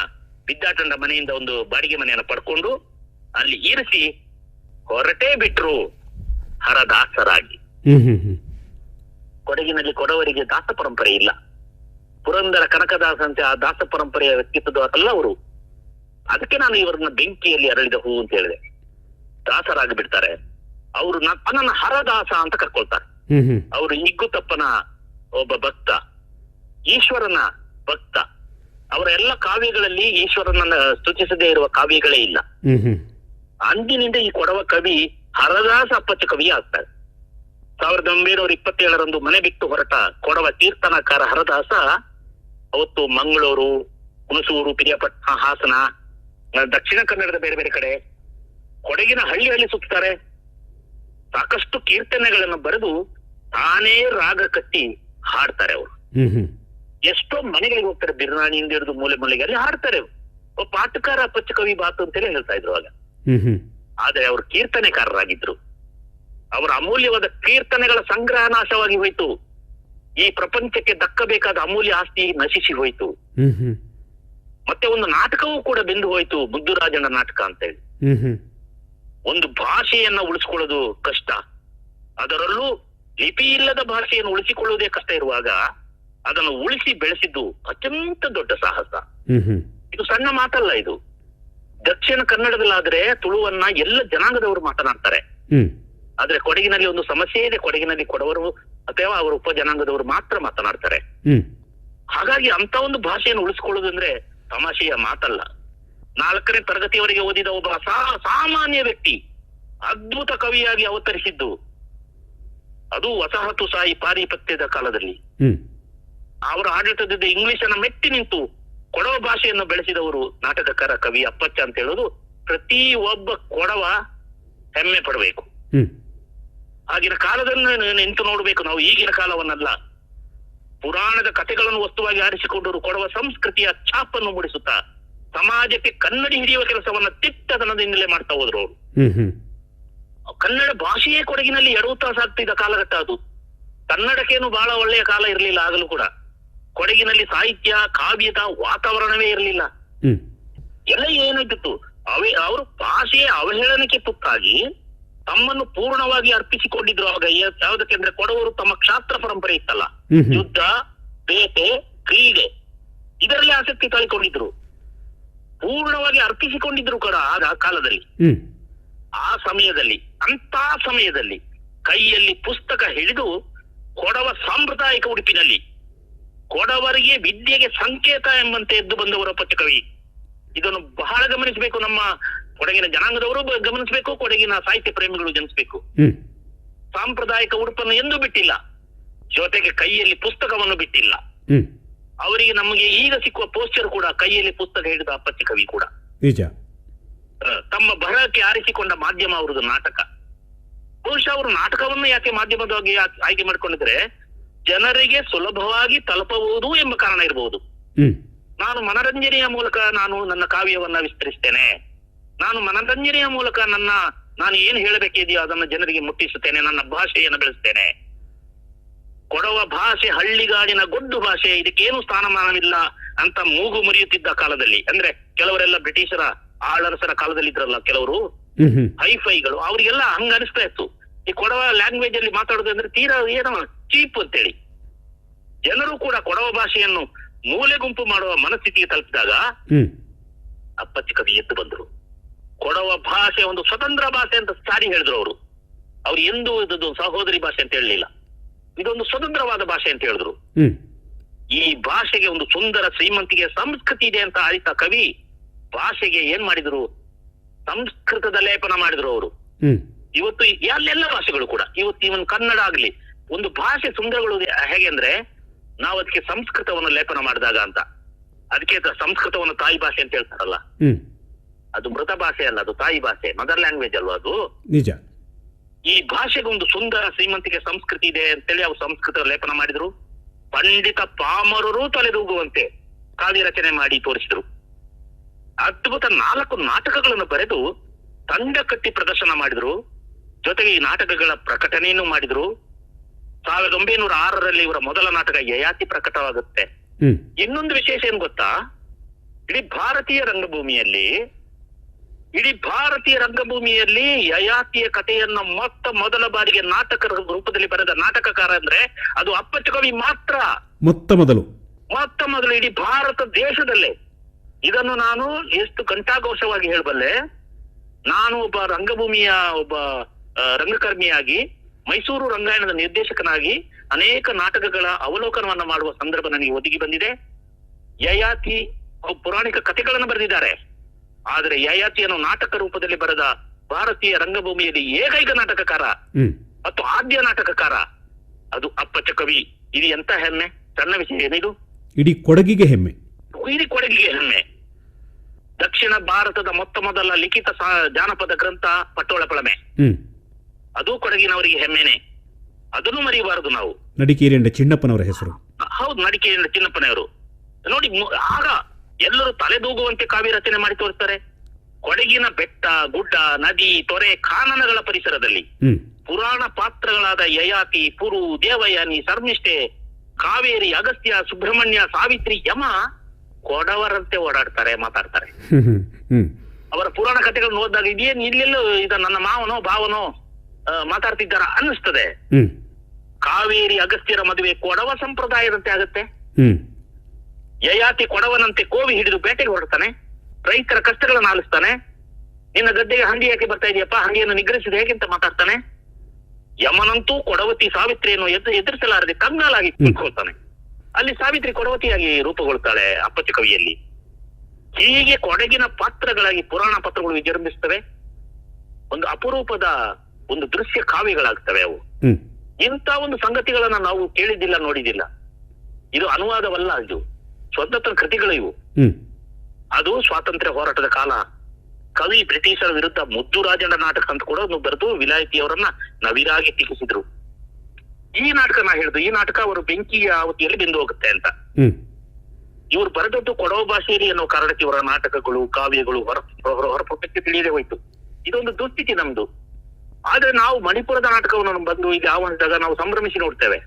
ಬಿದ್ದಾಟನ ಮನೆಯಿಂದ ಒಂದು ಬಾಡಿಗೆ ಮನೆಯನ್ನು ಪಡ್ಕೊಂಡು ಅಲ್ಲಿ ಇರಿಸಿ ಹೊರಟೇ ಬಿಟ್ರು ಹರದಾಸರಾಗಿ. ಕೊಡಗಿನಲ್ಲಿ ಕೊಡವರಿಗೆ ದಾಸ ಪರಂಪರೆ ಇಲ್ಲ. ಪುರಂದರ ಕನಕದಾಸ ಅಂತ ಆ ದಾಸ ಪರಂಪರೆಯ ವ್ಯಕ್ತಿತ್ವದವರಲ್ಲ ಅವರು ಅದಕ್ಕೆ ನಾನು ಇವರನ್ನ ಬೆಂಕಿಯಲ್ಲಿ ಅರಳಿದ ಹೂ ಅಂತ ಹೇಳಿದೆ. ದಾಸರಾಗಿ ಬಿಡ್ತಾರೆ ಅವರು ನನ್ನ ಹರದಾಸ ಅಂತ ಕರ್ಕೊಳ್ತಾರೆ. ಅವರು ಇಗ್ಗುತಪ್ಪನ ಒಬ್ಬ ಭಕ್ತ ಈಶ್ವರನ ಭಕ್ತ. ಅವರ ಎಲ್ಲ ಕಾವ್ಯಗಳಲ್ಲಿ ಈಶ್ವರನನ್ನ ಸ್ತುತಿಸದೇ ಇರುವ ಕಾವ್ಯಗಳೇ ಇಲ್ಲ. ಅಂದಿನಿಂದ ಈ ಕೊಡವ ಕವಿ ಹರದಾಸ ಅಪ್ಪಚ್ಚ ಕವಿ ಆಗ್ತಾರೆ ಸಾವಿರದ ಒಂಬೈನೂರ ಇಪ್ಪತ್ತೇಳರಂದು ಮನೆ ಬಿಟ್ಟು ಹೊರಟ ಕೊಡವ ಕೀರ್ತನಕಾರ ಹರದಾಸ ಅವತ್ತು ಮಂಗಳೂರು ಹುಣಸೂರು ಪಿರಿಯಾಪಟ್ಟಣ ಹಾಸನ ದಕ್ಷಿಣ ಕನ್ನಡದ ಬೇರೆ ಬೇರೆ ಕಡೆ ಕೊಡಗಿನ ಹಳ್ಳಿ ಹಳ್ಳಿ ಸುತ್ತಾರೆ. ಸಾಕಷ್ಟು ಕೀರ್ತನೆಗಳನ್ನು ಬರೆದು ತಾನೇ ರಾಗ ಕಟ್ಟಿ ಹಾಡ್ತಾರೆ ಅವರು. ಎಷ್ಟೋ ಮನೆಗಳಿಗೆ ಹೋಗ್ತಾರೆ ಬಿರ್ನಾಣಿಯಿಂದ ಹಿಡಿದು ಮೂಲೆ ಮೂಲೆಗೆ ಅಲ್ಲಿ ಹಾಡ್ತಾರೆ ಅವರು. ಪಾಟಕಾರ ಪಚ್ಚ ಕವಿ ಬಾತು ಅಂತೇಳಿ ಹೇಳ್ತಾ ಇದ್ರು ಆಗ. ಆದ್ರೆ ಅವರು ಕೀರ್ತನೆಕಾರರಾಗಿದ್ರು. ಅವರ ಅಮೂಲ್ಯವಾದ ಕೀರ್ತನೆಗಳ ಸಂಗ್ರಹ ನಾಶವಾಗಿ ಹೋಯಿತು. ಈ ಪ್ರಪಂಚಕ್ಕೆ ದಕ್ಕಬೇಕಾದ ಅಮೂಲ್ಯ ಆಸ್ತಿ ನಶಿಸಿ ಹೋಯ್ತು. ಮತ್ತೆ ಒಂದು ನಾಟಕವೂ ಕೂಡ ಬೆಂದು ಹೋಯ್ತು ಮುದ್ದುರಾಜನ ನಾಟಕ ಅಂತ ಹೇಳಿ ಒಂದು ಭಾಷೆಯನ್ನ ಉಳಿಸ್ಕೊಳ್ಳೋದು ಕಷ್ಟ. ಅದರಲ್ಲೂ ಲಿಪಿ ಇಲ್ಲದ ಭಾಷೆಯನ್ನು ಉಳಿಸಿಕೊಳ್ಳುವುದೇ ಕಷ್ಟ ಇರುವಾಗ ಅದನ್ನು ಉಳಿಸಿ ಬೆಳೆಸಿದ್ದು ಅತ್ಯಂತ ದೊಡ್ಡ ಸಾಹಸ. ಇದು ಸಣ್ಣ ಮಾತಲ್ಲ ಇದು. ದಕ್ಷಿಣ ಕನ್ನಡದಲ್ಲಾದ್ರೆ ತುಳುವನ್ನ ಎಲ್ಲ ಜನಾಂಗದವರು ಮಾತನಾಡ್ತಾರೆ. ಆದ್ರೆ ಕೊಡಗಿನಲ್ಲಿ ಒಂದು ಸಮಸ್ಯೆ ಇದೆ. ಕೊಡಗಿನಲ್ಲಿ ಕೊಡವರು ಅಥವಾ ಅವರ ಉಪ ಜನಾಂಗದವರು ಮಾತ್ರ ಮಾತನಾಡ್ತಾರೆ. ಹಾಗಾಗಿ ಅಂತ ಒಂದು ಭಾಷೆಯನ್ನು ಉಳಿಸ್ಕೊಳ್ಳೋದು ಅಂದ್ರೆ ತಮಾಷೆಯ ಮಾತಲ್ಲ. ನಾಲ್ಕನೇ ತರಗತಿಯವರೆಗೆ ಓದಿದ ಒಬ್ಬ ಸಾಮಾನ್ಯ ವ್ಯಕ್ತಿ ಅದ್ಭುತ ಕವಿಯಾಗಿ ಅವತರಿಸಿದ್ದು ಅದು ವಸಾಹತುಶಾಹಿ ಪಾರಿಪತ್ಯದ ಕಾಲದಲ್ಲಿ. ಅವರ ಆಡಳಿತದಿಂದ ಇಂಗ್ಲಿಷ್ ಅನ್ನ ಮೆಟ್ಟಿ ನಿಂತು ಕೊಡವ ಭಾಷೆಯನ್ನು ಬೆಳೆಸಿದವರು ನಾಟಕಕಾರ ಕವಿ ಅಪ್ಪಚ್ಚ ಅಂತ ಹೇಳೋದು ಪ್ರತಿ ಒಬ್ಬ ಕೊಡವ ಹೆಮ್ಮೆ ಪಡಬೇಕು. ಆಗಿನ ಕಾಲದಲ್ಲಿ ನಿಂತು ನೋಡಬೇಕು ನಾವು ಈಗಿನ ಕಾಲವನ್ನಲ್ಲ. ಪುರಾಣದ ಕಥೆಗಳನ್ನು ವಸ್ತುವಾಗಿ ಆರಿಸಿಕೊಂಡರು ಕೊಡವ ಸಂಸ್ಕೃತಿಯ ಛಾಪನ್ನು ಮೂಡಿಸುತ್ತಾ ಸಮಾಜಕ್ಕೆ ಕನ್ನಡಿ ಹಿಡಿಯುವ ಕೆಲಸವನ್ನ ತಿಟ್ಟದನದಿಂದಲೇ ಮಾಡ್ತಾ ಹೋದ್ರು ಅವರು. ಕನ್ನಡ ಭಾಷೆಯೇ ಕೊಡಗಿನಲ್ಲಿ ಎಡವುತ್ತಾ ಸಾಗ್ತಿದ್ದ ಕಾಲಘಟ್ಟ ಅದು. ಕನ್ನಡಕ್ಕೇನು ಬಹಳ ಒಳ್ಳೆಯ ಕಾಲ ಇರಲಿಲ್ಲ ಆಗಲೂ ಕೂಡ. ಕೊಡಗಿನಲ್ಲಿ ಸಾಹಿತ್ಯ ಕಾವ್ಯದ ವಾತಾವರಣವೇ ಇರಲಿಲ್ಲ. ಎಲ್ಲ ಏನಾಗಿತ್ತು ಅವೇ ಅವರು ಭಾಷೆಯ ಅವಹೇಳನಕ್ಕೆ ತುತ್ತಾಗಿ ತಮ್ಮನ್ನು ಪೂರ್ಣವಾಗಿ ಅರ್ಪಿಸಿಕೊಂಡಿದ್ರು. ಆಗ ಯಾವುದಕ್ಕೆ ಅಂದ್ರೆ ಕೊಡವರು ತಮ್ಮ ಕ್ಷಾತ್ರ ಪರಂಪರೆ ಇತ್ತಲ್ಲ. ಯುದ್ಧ ಬೇಟೆ ಕ್ರೀಡೆ ಇದರಲ್ಲಿ ಆಸಕ್ತಿ ತಳಿಕೊಂಡಿದ್ರು. ಪೂರ್ಣವಾಗಿ ಅರ್ಪಿಸಿಕೊಂಡಿದ್ರು ಕೂಡ ಆಗ ಆ ಕಾಲದಲ್ಲಿ. ಆ ಸಮಯದಲ್ಲಿ. ಅಂತ ಸಮಯದಲ್ಲಿ ಕೈಯಲ್ಲಿ ಪುಸ್ತಕ ಹಿಡಿದು ಕೊಡವ ಸಾಂಪ್ರದಾಯಿಕ ಉಡುಪಿನಲ್ಲಿ ಕೊಡವರಿಗೆ ವಿದ್ಯೆಗೆ ಸಂಕೇತ ಎಂಬಂತೆ ಎದ್ದು ಬಂದವರ ಪಚ್ಚಕವಿ ಇದನ್ನು ಬಹಳ ಗಮನಿಸಬೇಕು ನಮ್ಮ ಕೊಡಗಿನ ಜನಾಂಗದವರು ಗಮನಿಸಬೇಕು ಕೊಡಗಿನ ಸಾಹಿತ್ಯ ಪ್ರೇಮಿಗಳು ಗಮನಿಸಬೇಕು ಸಾಂಪ್ರದಾಯಿಕ ಉಡುಪನ್ನು ಎಂದೂ ಬಿಟ್ಟಿಲ್ಲ ಜೊತೆಗೆ ಕೈಯಲ್ಲಿ ಪುಸ್ತಕವನ್ನು ಬಿಟ್ಟಿಲ್ಲ. ಅವರಿಗೆ ನಮಗೆ ಈಗ ಸಿಕ್ಕುವ ಪೋಸ್ಟರ್ ಕೂಡ ಕೈಯಲ್ಲಿ ಪುಸ್ತಕ ಹಿಡಿದ ಅಪ್ಪಚ್ಚಿ ಕವಿ ಕೂಡ. ನಿಜ. ತಮ್ಮ ಬರಹಕ್ಕೆ ಆರಿಸಿಕೊಂಡ ಮಾಧ್ಯಮ ಅವರದು ನಾಟಕ. ಬಹುಶಃ ಅವರು ನಾಟಕವನ್ನು ಯಾಕೆ ಮಾಧ್ಯಮವಾಗಿ ಆಯ್ಕೆ ಮಾಡಿಕೊಂಡಿದ್ರೆ ಜನರಿಗೆ ಸುಲಭವಾಗಿ ತಲುಪಬಹುದು ಎಂಬ ಕಾರಣ ಇರಬಹುದು ನಾನು ಮನರಂಜನೆಯ ಮೂಲಕ ನಾನು ನನ್ನ ಕಾವ್ಯವನ್ನ ವಿಸ್ತರಿಸ್ತೇನೆ. ನಾನು ಮನರಂಜನೆಯ ಮೂಲಕ ನನ್ನ ನಾನು ಏನು ಹೇಳಬೇಕಿದೆಯೋ ಅದನ್ನು ಜನರಿಗೆ ಮುಟ್ಟಿಸುತ್ತೇನೆ ನನ್ನ ಭಾಷೆಯನ್ನು ಬೆಳೆಸ್ತೇನೆ. ಕೊಡವ ಭಾಷೆ ಹಳ್ಳಿಗಾಡಿನ ಗೊಡ್ಡು ಭಾಷೆ ಇದಕ್ಕೇನು ಸ್ಥಾನಮಾನವಿಲ್ಲ ಅಂತ ಮೂಗು ಮುರಿಯುತ್ತಿದ್ದ ಕಾಲದಲ್ಲಿ. ಅಂದ್ರೆ ಕೆಲವರೆಲ್ಲ ಬ್ರಿಟಿಷರ ಆಳರಸರ ಕಾಲದಲ್ಲಿ ಇದ್ರಲ್ಲ ಕೆಲವರು. ಹೈಫೈಗಳು ಅವರಿಗೆಲ್ಲ ಹಂಗ ಅನಿಸ್ತಾ ಇತ್ತು. ಈ ಕೊಡವ ಲ್ಯಾಂಗ್ವೇಜ್ ಅಲ್ಲಿ ಮಾತಾಡೋದು ಅಂದ್ರೆ ತೀರಾ ಏನೋ ಚೀಪ್ ಅಂತೇಳಿ. ಜನರು ಕೂಡ ಕೊಡವ ಭಾಷೆಯನ್ನು ಮೂಲೆ ಗುಂಪು ಮಾಡುವ ಮನಸ್ಥಿತಿಗೆ ತಲುಪಿದಾಗ ಅಪ್ಪಚ್ಚಿ ಕವಿ ಎದ್ದು ಬಂದರು. ಕೊಡವ ಭಾಷೆ ಒಂದು ಸ್ವತಂತ್ರ ಭಾಷೆ ಅಂತ ಸಾರಿ ಹೇಳಿದ್ರು ಅವರು. ಅವ್ರು ಎಂದೂ ಇದೊಂದು ಸಹೋದರಿ ಭಾಷೆ ಅಂತ ಹೇಳಲಿಲ್ಲ. ಇದೊಂದು ಸ್ವತಂತ್ರವಾದ ಭಾಷೆ ಅಂತ ಹೇಳಿದ್ರು. ಈ ಭಾಷೆಗೆ ಒಂದು ಸುಂದರ ಶ್ರೀಮಂತಿಗೆ ಸಂಸ್ಕೃತಿ ಇದೆ ಅಂತ ಅರಿತ ಕವಿ ಭಾಷೆಗೆ ಏನ್ ಮಾಡಿದ್ರು? ಸಂಸ್ಕೃತದ ಲೇಪನ ಮಾಡಿದ್ರು ಅವರು. ಇವತ್ತು ಎಲ್ಲೆಲ್ಲಾ ಅಲ್ಲೆಲ್ಲ ಭಾಷೆಗಳು ಕೂಡ. ಇವತ್ತು ಇವನ್ ಕನ್ನಡ ಆಗ್ಲಿ ಒಂದು ಭಾಷೆ ಸುಂದರಗಳು ಹೇಗೆ ಅಂದ್ರೆ ನಾವು ಅದಕ್ಕೆ ಸಂಸ್ಕೃತವನ್ನು ಲೇಪನ ಮಾಡಿದಾಗ ಅಂತ. ಅದಕ್ಕೆ ಸಂಸ್ಕೃತವನ್ನು ತಾಯಿ ಭಾಷೆ ಅಂತ ಹೇಳ್ತಾರಲ್ಲ. ಅದು ಮೃತ ಭಾಷೆ ಅಲ್ಲ ಅದು ತಾಯಿ ಭಾಷೆ. ಮದರ್ ಲ್ಯಾಂಗ್ವೇಜ್ ಅಲ್ವಾ ಅದು? ನಿಜ. ಈ ಭಾಷೆಗೆ ಒಂದು ಸುಂದರ ಶ್ರೀಮಂತಿಕೆ ಸಂಸ್ಕೃತಿ ಇದೆ ಅಂತೇಳಿ ಅವರು ಸಂಸ್ಕೃತ ಲೇಪನ ಮಾಡಿದ್ರು. ಪಂಡಿತ ಪಾಮರರು ತಲೆದೂಗುವಂತೆ ಕಾವ್ಯ ರಚನೆ ಮಾಡಿ ತೋರಿಸಿದ್ರು. ಅದ್ಭುತ ನಾಲ್ಕು ನಾಟಕಗಳನ್ನು ಬರೆದು ತಂಡ ಕಟ್ಟಿ ಪ್ರದರ್ಶನ ಮಾಡಿದ್ರು. ಜೊತೆಗೆ ಈ ನಾಟಕಗಳ ಪ್ರಕಟಣೆಯನ್ನು ಮಾಡಿದ್ರು. ಸಾವಿರದ ಒಂಬೈನೂರ ಆರರಲ್ಲಿ ಇವರ ಮೊದಲ ನಾಟಕ ಯಯಾತಿ ಪ್ರಕಟವಾಗುತ್ತೆ. ಇನ್ನೊಂದು ವಿಶೇಷ ಏನ್ ಗೊತ್ತಾ? ಇಡೀ ಭಾರತೀಯ ರಂಗಭೂಮಿಯಲ್ಲಿ ಇಡೀ ಭಾರತೀಯ ರಂಗಭೂಮಿಯಲ್ಲಿ ಯಯಾತಿಯ ಕಥೆಯನ್ನ ಮೊತ್ತ ಮೊದಲ ಬಾರಿಗೆ ನಾಟಕ ರೂಪದಲ್ಲಿ ಬರೆದ ನಾಟಕಕಾರ ಅಂದ್ರೆ ಅದು ಅಪ್ಪಚ್ಚ ಕವಿ ಮಾತ್ರ. ಮೊತ್ತ ಮೊದಲು. ಮೊತ್ತ ಮೊದಲು ಇಡೀ ಭಾರತ ದೇಶದಲ್ಲೇ. ಇದನ್ನು ನಾನು ಎಷ್ಟು ಕಂಠಾಘೋಷವಾಗಿ ಹೇಳಬಲ್ಲೆ ನಾನು ಒಬ್ಬ ರಂಗಭೂಮಿಯ ಒಬ್ಬ ರಂಗಕರ್ಮಿಯಾಗಿ ಮೈಸೂರು ರಂಗಾಯಣದ ನಿರ್ದೇಶಕನಾಗಿ ಅನೇಕ ನಾಟಕಗಳ ಅವಲೋಕನವನ್ನ ಮಾಡುವ ಸಂದರ್ಭ ನನಗೆ ಒದಗಿ ಬಂದಿದೆ. ಯಯಾತಿ ಪುರಾಣಿಕ ಕಥೆಗಳನ್ನು ಬರೆದಿದ್ದಾರೆ. ಆದರೆ ಯಯಾತಿಯನ್ನು ನಾಟಕ ರೂಪದಲ್ಲಿ ಬರೆದ ಭಾರತೀಯ ರಂಗಭೂಮಿಯಲ್ಲಿ ಏಕೈಕ ನಾಟಕಕಾರ ಮತ್ತು ಆದ್ಯ ನಾಟಕಕಾರ ಅದು ಅಪ್ಪಚ ಕವಿ. ಇದು ಎಂತ ಹೆಮ್ಮೆ? ಸಣ್ಣ ವಿಷಯ ಏನಿದು? ಇಡೀ ಕೊಡಗಿಗೆ ಹೆಮ್ಮೆ. ಇಡೀ ಕೊಡಗಿಗೆ ಹೆಮ್ಮೆ. ದಕ್ಷಿಣ ಭಾರತದ ಮೊತ್ತ ಮೊದಲ ಲಿಖಿತ ಜಾನಪದ ಗ್ರಂಥ ಪಟ್ಟೋಳ ಪಳಮೆ. ಅದು ಕೊಡಗಿನವರಿಗೆ ಹೆಮ್ಮೆನೆ. ಅದನ್ನು ಮರೆಯಬಾರದು ನಾವು. ನಡಿಕೇರಿಯಿಂದ ಚಿನ್ನಪ್ಪನವರ ಹೆಸರು. ಹೌದು ನಡಿಕೇರಿಯಿಂದ ಚಿನ್ನಪ್ಪನವರು ನೋಡಿ ಆಗ ಎಲ್ಲರೂ ತಲೆದೂಗುವಂತೆ ಕಾವ್ಯ ರಚನೆ ಮಾಡಿ ತೋರಿಸ್ತಾರೆ. ಕೊಡಗಿನ ಬೆಟ್ಟ ಗುಡ್ಡ ನದಿ ತೊರೆ ಕಾನನಗಳ ಪರಿಸರದಲ್ಲಿ. ಪುರಾಣ ಪಾತ್ರಗಳಾದ ಯಯಾತಿ ಪುರು ದೇವಯಾನಿ ಶರ್ಮಿಷ್ಠೆ ಕಾವೇರಿ ಅಗಸ್ತ್ಯ ಸುಬ್ರಹ್ಮಣ್ಯ ಸಾವಿತ್ರಿ ಯಮ ಕೊಡವರಂತೆ ಓಡಾಡ್ತಾರೆ ಮಾತಾಡ್ತಾರೆ. ಅವರ ಪುರಾಣ ಕಥೆಗಳನ್ನ ಓದಿದಾಗ ಇದೇನ್ ಇಲ್ಲೆಲ್ಲೋ ಇದ ನನ್ನ ಮಾವನೋ ಭಾವನೋ ಮಾತಾಡ್ತಿದ್ದಾರ ಅನ್ನಿಸ್ತದೆ. ಕಾವೇರಿ ಅಗಸ್ತ್ಯರ ಮದುವೆ ಕೊಡವ ಸಂಪ್ರದಾಯದಂತೆ ಆಗುತ್ತೆ. ಯಯಾತಿ ಕೊಡವನಂತೆ ಕೋವಿ ಹಿಡಿದು ಬೇಟೆಗೆ ಹೊರಡ್ತಾನೆ. ರೈತರ ಕಷ್ಟಗಳನ್ನು ಆಲಿಸ್ತಾನೆ. ನಿನ್ನ ಗದ್ದೆಗೆ ಹಂದಿ ಯಾಕೆ ಬರ್ತಾ ಇದೆಯಪ್ಪ? ಹಂದಿಯನ್ನು ನಿಗ್ರಹಿಸಿದ ಹೇಗೆ ಅಂತ ಮಾತಾಡ್ತಾನೆ. ಯಮನಂತೂ ಕೊಡವತಿ ಸಾವಿತ್ರಿಯನ್ನು ಎದುರಿಸಲಾರದೆ ಕಂಗಾಲಾಗಿ ಕುತ್ಕೊಳ್ತಾನೆ ಅಲ್ಲಿ ಸಾವಿತ್ರಿ ಕೊಡವತಿಯಾಗಿ ರೂಪುಗೊಳ್ತಾಳೆ ಅಪ್ಪಚ್ಚ ಕವಿಯಲ್ಲಿ. ಹೀಗೆ ಕೊಡಗಿನ ಪಾತ್ರಗಳಾಗಿ ಪುರಾಣ ಪಾತ್ರಗಳು ವಿಜೃಂಭಿಸ್ತವೆ ಒಂದು ಅಪರೂಪದ ಒಂದು ದೃಶ್ಯ ಕಾವ್ಯಗಳಾಗ್ತವೆ ಅವು. ಇಂಥ ಒಂದು ಸಂಗತಿಗಳನ್ನ ನಾವು ಕೇಳಿದ್ದಿಲ್ಲ ನೋಡಿದ್ದಿಲ್ಲ. ಇದು ಅನುವಾದವಲ್ಲ ಇದು. ಸ್ವತಂತ್ರ ಕೃತಿಗಳು ಇವು. ಅದು ಸ್ವಾತಂತ್ರ್ಯ ಹೋರಾಟದ ಕಾಲ. ಕವಿ ಬ್ರಿಟಿಷರ ವಿರುದ್ಧ ಮುದ್ದು ರಾಜಣ್ಣ ನಾಟಕ ಅಂತ ಕೂಡ ಬರೆದು ವಿಲಾಯತಿಯವರನ್ನ ನವಿರಾಗಿ ಟೀಕಿಸಿದ್ರು. ಈ ನಾಟಕ ನಾ ಹೇಳಿದ್ದು ಈ ನಾಟಕ ಅವರು ಬೆಂಕಿಯ ಅವಧಿಯಲ್ಲಿ ಬಿಂದು ಹೋಗುತ್ತೆ ಅಂತ. ಇವ್ರು ಬರೆದದ್ದು ಕೊಡವ ಭಾಷೆಯಲ್ಲಿ ಅನ್ನೋ ಕಾರಣಕ್ಕೆ ಇವರ ನಾಟಕಗಳು ಕಾವ್ಯಗಳು ಹೊರ ಹೊರ ಹೊರಪಟ್ಟಕ್ಕೆ ತಿಳಿಯದೆ ಹೋಯ್ತು. ಇದೊಂದು ದುಸ್ಥಿತಿ ನಮ್ದು. ಆದ್ರೆ ನಾವು ಮಣಿಪುರದ ನಾಟಕವನ್ನು ಬಂದು ಇಲ್ಲಿ ಆಹ್ವಾನಿಸಿದಾಗ ನಾವು ಸಂಭ್ರಮಿಸಿ ನೋಡ್ತೇವೆ.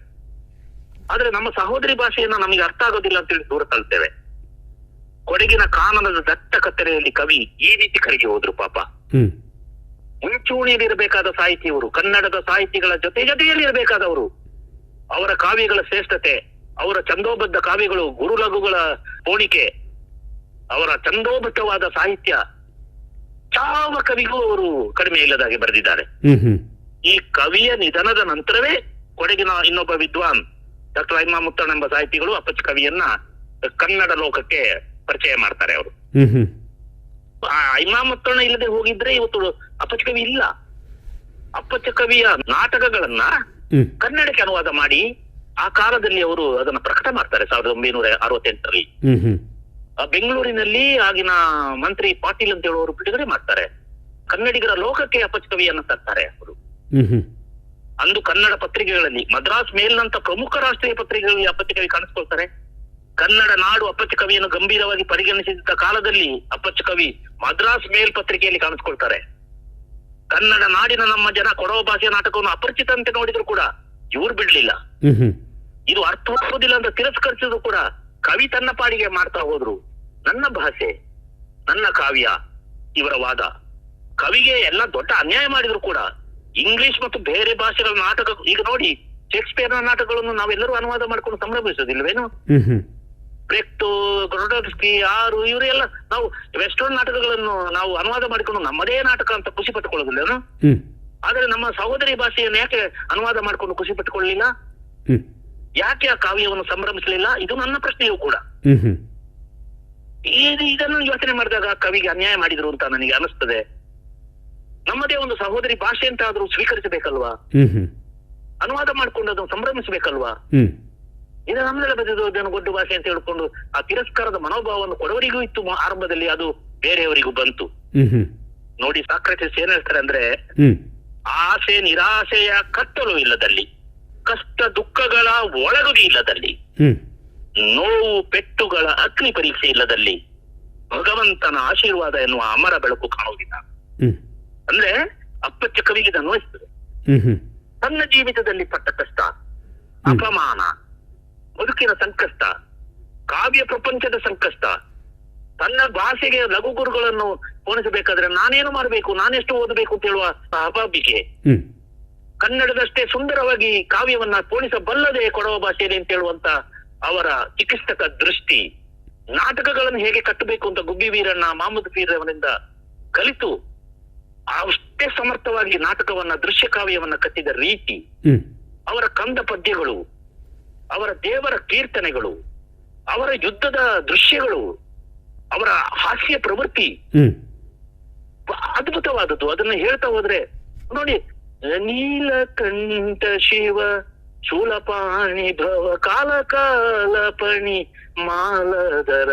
ಆದ್ರೆ ನಮ್ಮ ಸಹೋದರಿ ಭಾಷೆಯನ್ನ ನಮಗೆ ಅರ್ಥ ಆಗೋದಿಲ್ಲ ಅಂತ ಹೇಳಿ ದೂರ ತಳ್ತೇವೆ. ಕೊಡಗಿನ ಕಾನನದ ದಟ್ಟ ಕತ್ತರೆಯಲ್ಲಿ ಕವಿ ಈ ರೀತಿ ಕರಗಿ ಹೋದ್ರು ಪಾಪ. ಹ್ಮ್ ಸಾಹಿತಿ ಸಾಹಿತಿಯವರು ಕನ್ನಡದ ಸಾಹಿತಿಗಳ ಜೊತೆ ಜೊತೆಯಲ್ಲಿ ಇರಬೇಕಾದವರು ಅವರ ಕಾವ್ಯಗಳ ಶ್ರೇಷ್ಠತೆ ಅವರ ಚಂದೋಬದ್ಧ ಕಾವ್ಯಗಳು ಗುರುಲಘುಗಳ ಹೋಣಿಕೆ ಅವರ ಚಂದೋಬದ್ಧವಾದ ಸಾಹಿತ್ಯ ಯಾವ ಕವಿಗೂ ಅವರು ಕಡಿಮೆ ಇಲ್ಲದಾಗಿ ಬರೆದಿದ್ದಾರೆ. ಈ ಕವಿಯ ನಿಧನದ ನಂತರವೇ ಕೊಡಗಿನ ಇನ್ನೊಬ್ಬ ವಿದ್ವಾನ್ ಡಾಕ್ಟರ್ ಐಮಾ ಮುತ್ತಣ್ಣ ಎಂಬ ಸಾಹಿತಿಗಳು ಅಪ್ಪಚ್ಚ ಕವಿಯನ್ನ ಕನ್ನಡ ಲೋಕಕ್ಕೆ ಪರಿಚಯ ಮಾಡ್ತಾರೆ ಅವರು. ಮುತ್ತಣ್ಣ ಇಲ್ಲದೆ ಹೋಗಿದ್ರೆ ಇವತ್ತು ಅಪ್ಪಚ್ಚ ಕವಿ ಇಲ್ಲ. ಅಪ್ಪಚ್ಚ ಕವಿಯ ನಾಟಕಗಳನ್ನ ಕನ್ನಡಕ್ಕೆ ಅನುವಾದ ಮಾಡಿ ಆ ಕಾಲದಲ್ಲಿ ಅವರು ಅದನ್ನ ಪ್ರಕಟ ಮಾಡ್ತಾರೆ ಸಾವಿರದ ಒಂಬೈನೂರ ಅರವತ್ತೆಂಟರಲ್ಲಿ. ಬೆಂಗಳೂರಿನಲ್ಲಿ ಆಗಿನ ಮಂತ್ರಿ ಪಾಟೀಲ್ ಅಂತ ಹೇಳುವವರು ಬಿಡುಗಡೆ ಮಾಡ್ತಾರೆ. ಕನ್ನಡಿಗರ ಲೋಕಕ್ಕೆ ಅಪ್ಪಚ್ಚ ಕವಿಯನ್ನ ತರ್ತಾರೆ ಅವರು. ಅಂದು ಕನ್ನಡ ಪತ್ರಿಕೆಗಳಲ್ಲಿ ಮದ್ರಾಸ್ ಮೇಲ್ನಂತ ಪ್ರಮುಖ ರಾಷ್ಟ್ರೀಯ ಪತ್ರಿಕೆಗಳಲ್ಲಿ ಅಪ್ಪಚ್ಚ ಕವಿ ಕಾಣಿಸ್ಕೊಳ್ತಾರೆ. ಕನ್ನಡ ನಾಡು ಅಪ್ಪಚ್ಚ ಕವಿಯನ್ನು ಗಂಭೀರವಾಗಿ ಪರಿಗಣಿಸಿದ್ದ ಕಾಲದಲ್ಲಿ ಅಪ್ಪಚ್ಚ ಕವಿ ಮದ್ರಾಸ್ ಮೇಲ್ ಪತ್ರಿಕೆಯಲ್ಲಿ ಕಾಣಿಸ್ಕೊಳ್ತಾರೆ. ಕನ್ನಡ ನಾಡಿನ ನಮ್ಮ ಜನ ಕೊಡವ ಭಾಷೆಯ ನಾಟಕವನ್ನು ಅಪರಿಚಿತಂತೆ ನೋಡಿದ್ರು ಕೂಡ ಇವ್ರು ಬಿಡ್ಲಿಲ್ಲ. ಇದು ಅರ್ಥ ಆಗೋದಿಲ್ಲ ಅಂತ ತಿರಸ್ಕರಿಸಿದ್ರು ಕೂಡ ಕವಿ ತನ್ನ ಪಾಡಿಗೆ ಮಾಡ್ತಾ ಹೋದ್ರು. ನನ್ನ ಭಾಷೆ ನನ್ನ ಕಾವ್ಯ ಇವರ ವಾದ. ಕವಿಗೆ ಎಲ್ಲ ದೊಡ್ಡ ಅನ್ಯಾಯ ಮಾಡಿದ್ರು ಕೂಡ ಇಂಗ್ಲಿಷ್ ಮತ್ತು ಬೇರೆ ಭಾಷೆಗಳ ನಾಟಕ ಈಗ ನೋಡಿ ಶೇಕ್ಸ್ಪಿಯರ್ನ ನಾಟಕಗಳನ್ನು ನಾವೆಲ್ಲರೂ ಅನುವಾದ ಮಾಡ್ಕೊಂಡು ಸಂಭ್ರಮಿಸೋದಿಲ್ವೇನು ಹ್ಮ್ ಹ್ಮ್ ಆರು ಇವರೆಲ್ಲ ನಾವು ವೆಸ್ಟರ್ನ್ ನಾಟಕಗಳನ್ನು ನಾವು ಅನುವಾದ ಮಾಡಿಕೊಂಡು ನಮ್ಮದೇ ನಾಟಕ ಅಂತ ಖುಷಿ ಪಟ್ಟುಕೊಳ್ಳೋದಿಲ್ಲ ಏನು? ಆದ್ರೆ ನಮ್ಮ ಸಹೋದರಿ ಭಾಷೆಯನ್ನು ಯಾಕೆ ಅನುವಾದ ಮಾಡಿಕೊಂಡು ಖುಷಿ ಪಟ್ಟುಕೊಳ್ಳಲಿಲ್ಲ ಯಾಕೆ ಆ ಕಾವ್ಯವನ್ನು ಸಂಭ್ರಮಿಸಲಿಲ್ಲ? ಇದು ನನ್ನ ಪ್ರಶ್ನೆಯೂ ಕೂಡ. ಇದನ್ನು ಯೋಚನೆ ಮಾಡಿದಾಗ ಕವಿಗೆ ಅನ್ಯಾಯ ಮಾಡಿದ್ರು ಅಂತ ನನಗೆ ಅನಿಸ್ತದೆ. ನಮ್ಮದೇ ಒಂದು ಸಹೋದರಿ ಭಾಷೆ ಅಂತ ಆದ್ರೂ ಸ್ವೀಕರಿಸಬೇಕಲ್ವಾ ಅನುವಾದ ಮಾಡ್ಕೊಂಡು ಅದನ್ನು ಸಂಭ್ರಮಿಸಬೇಕಲ್ವಾ? ಇದು ನಮ್ಮೆಲ್ಲ ಬದಿದು ಗೊಡ್ಡು ಭಾಷೆ ಅಂತ ಹೇಳ್ಕೊಂಡು ಆ ತಿರಸ್ಕಾರದ ಮನೋಭಾವವನ್ನು ಕೊಡವರಿಗೂ ಇತ್ತು ಆರಂಭದಲ್ಲಿ ಅದು ಬೇರೆಯವರಿಗೂ ಬಂತು. ನೋಡಿ ಸಾಕ್ರೆಟಿಸ್ ಏನ್ ಹೇಳ್ತಾರೆ ಅಂದ್ರೆ ಆಸೆ ನಿರಾಸೆಯ ಕತ್ತಲು ಇಲ್ಲದಲ್ಲಿ ಕಷ್ಟ ದುಃಖಗಳ ಒಳಗುದಿ ಇಲ್ಲದಲ್ಲಿ ನೋವು ಪೆಟ್ಟುಗಳ ಅಗ್ನಿ ಪರೀಕ್ಷೆ ಇಲ್ಲದಲ್ಲಿ ಭಗವಂತನ ಆಶೀರ್ವಾದ ಎನ್ನುವ ಅಮರ ಬೆಳಕು ಕಾಣುವುದಿಲ್ಲ. ಅಂದ್ರೆ ಅಪ್ಪಚ್ಚ ಕವಿಗೆ ಅನ್ವಯಿಸ್ತದೆ. ತನ್ನ ಜೀವಿತದಲ್ಲಿ ಪಟ್ಟ ಕಷ್ಟ ಅಪಮಾನ ಬದುಕಿನ ಸಂಕಷ್ಟ ಕಾವ್ಯ ಪ್ರಪಂಚದ ಸಂಕಷ್ಟ ತನ್ನ ಭಾಷೆಗೆ ಲಘು ಗುರುಗಳನ್ನು ಪೋಣಿಸಬೇಕಾದ್ರೆ ನಾನೇನು ಮಾಡಬೇಕು ನಾನೆಷ್ಟು ಓದಬೇಕು ಅಂತ ಹೇಳುವ ಅಭಾಬಿಕೆ ಕನ್ನಡದಷ್ಟೇ ಸುಂದರವಾಗಿ ಕಾವ್ಯವನ್ನ ಪೋಣಿಸಬಲ್ಲದೆ ಕೊಡವ ಭಾಷೆಯಲ್ಲಿ ಅಂತ ಹೇಳುವಂತ ಅವರ ಚಿಕಿತ್ಸಕ ದೃಷ್ಟಿ ನಾಟಕಗಳನ್ನು ಹೇಗೆ ಕಟ್ಟಬೇಕು ಅಂತ ಗುಬ್ಬಿ ವೀರಣ್ಣ ಮಹಮ್ಮದ್ ಅವರಿಂದ ಕಲಿತು ಅಷ್ಟೇ ಸಮರ್ಥವಾಗಿ ನಾಟಕವನ್ನ ದೃಶ್ಯ ಕಾವ್ಯವನ್ನ ಕಟ್ಟಿದ ರೀತಿ ಅವರ ಕಂದ ಪದ್ಯಗಳು ಅವರ ದೇವರ ಕೀರ್ತನೆಗಳು ಅವರ ಯುದ್ಧದ ದೃಶ್ಯಗಳು ಅವರ ಹಾಸ್ಯ ಪ್ರವೃತ್ತಿ. ಅದ್ಭುತವಾದದ್ದು. ಅದನ್ನ ಹೇಳ್ತಾ ಹೋದ್ರೆ ನೋಡಿ ನೀಲಕಂಠ ಶಿವ ಶೂಲಪಾಣಿ ಭವ ಕಾಲ ಕಾಲ ಪಣಿ ಮಾಲದರ